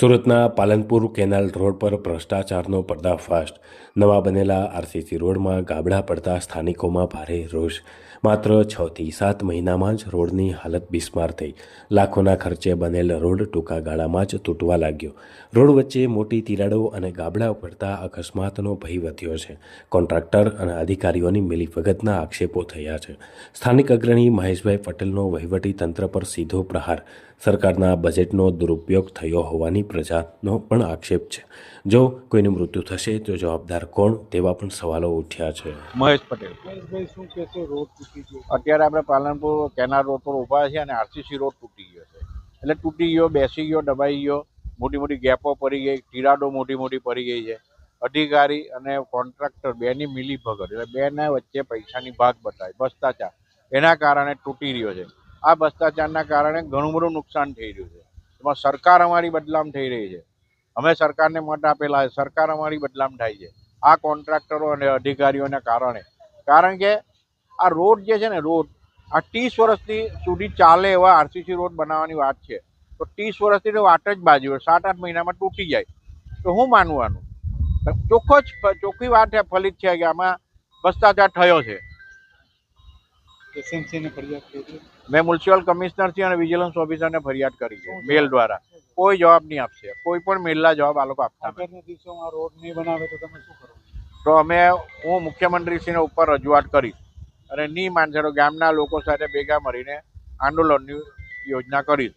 સુરતના Palanpur canal road પર ભ્રષ્ટાચારનો પર્દાફાશ. નવા બનેલા આરસીસી રોડમાં ગાબડા પડતા સ્થાનિકોમાં ભારે રોષ. માત્ર છ થી સાત મહિનામાં જ રોડની હાલત બિસ્માર થઈ. લાખોના ખર્ચે બનેલ રોડ ટૂંકા ગાળામાં જ તૂટવા લાગ્યો. રોડ વચ્ચે મોટી તિરાડો અને ગાબડા પડતા અકસ્માતનો ભય વધ્યો છે. કોન્ટ્રાક્ટર અને અધિકારીઓની મિલીભગતના આક્ષેપો થયા છે. સ્થાનિક અગ્રણી મહેશભાઈ પટેલનો વહીવટી તંત્ર પર સીધો પ્રહાર. સરકારના બજેટનો દુરુપયોગ થયો હોવાની પ્રજાનો પણ આક્ષેપ છે. જો કોઈનું મૃત્યુ થશે તો જવાબદાર કોણ તેવા પણ સવાલો ઉઠ્યા છે. મહેશ પટેલ. મહેશભાઈ શું કહેશો રોડ તૂટી ગયો. અત્યારે આપણે પાલનપુર કેનાલ રોડ પર ઊભા છે અને આરસીસી રોડ તૂટી ગયો છે. એટલે તૂટી ગયો બેસી ગયો દબાઈ ગયો. મોટી મોટી ગેપો પડી ગઈ ટીરાડો મોટી મોટી પડી ગઈ છે. અધિકારી અને કોન્ટ્રાક્ટર બેની મિલી ભગત એટલે બેના વચ્ચે પૈસાની ભાગ બતાવી ભ્રષ્ટાચાર. એના કારણે તૂટી રહ્યો છે. આ ભ્રષ્ટાચારના કારણે ઘણું બધું નુકસાન થઈ રહ્યું છે. એમાં સરકાર અમારી બદલામ થઈ રહી છે. અમે સરકારને મત આપેલા સરકાર અમારી બદલામ થાય છે. આ કોન્ટ્રાક્ટરો અને અધિકારીઓના કારણે. કારણ કે આ રોડ જે છે ને, રોડ, આ ત્રીસ વર્ષથી સુધી ચાલે એવા આરસીસી રોડ બનાવવાની વાત છે. તો ત્રીસ વર્ષથી તો વાત જ બાજુ હોય સાત આઠ મહિનામાં તૂટી જાય. તો હું માનવાનું? ચોખ્ખો જ, ચોખ્ખી વાત ફલિત છે કે આમાં ભ્રષ્ટાચાર થયો છે. એસએમસીને ફરિયાદ કરી છે? મેં મ્યુનિસિપલ કમિશનરથી અને વિજિલન્સ ઓફિસરને ફરિયાદ કરી છે મેલ દ્વારા. કોઈ જવાબ નહીં આપશે. કોઈ પણ મેલના જવાબ આ લોકો આપતા નથી. દિવસોમાં રોડ નહીં બનાવે તો તમે શું કરો? તો અમે હું મુખ્યમંત્રીશ્રીને ઉપર રજૂઆત કરીશ અને નહીં માનશે તો ગામના લોકો સાથે ભેગા મળીને આંદોલનની યોજના કરીશ.